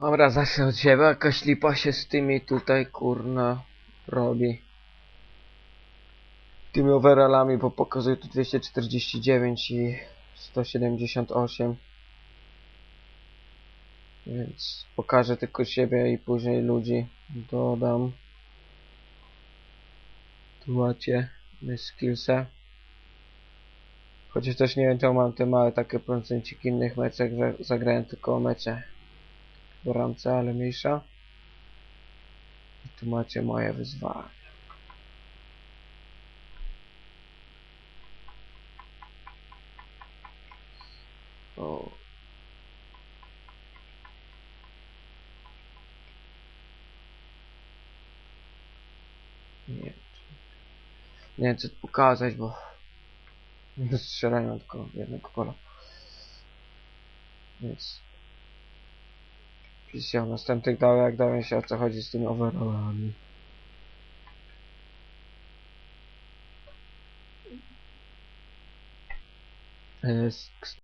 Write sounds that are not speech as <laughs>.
Dobra, zacznę od siebie. Jakaś lipa się z tymi tutaj, kurna, robi. Tymi overallami, bo pokazuje tu 249 i 178. Więc pokażę tylko siebie i później ludzi dodam. Tu macie my skillsa. Chociaż też nie wiem czemu mam te małe takie procenciki innych że zagrałem tylko mecze w ramce, ale mniejsza. I tu macie moje wyzwanie. O. Nie nie wiem co pokazać, bo <laughs> strzelają tylko jednego kola. Więc Piszę w następnych dał, jak dowiem się o co chodzi z tymi overallami. Sk-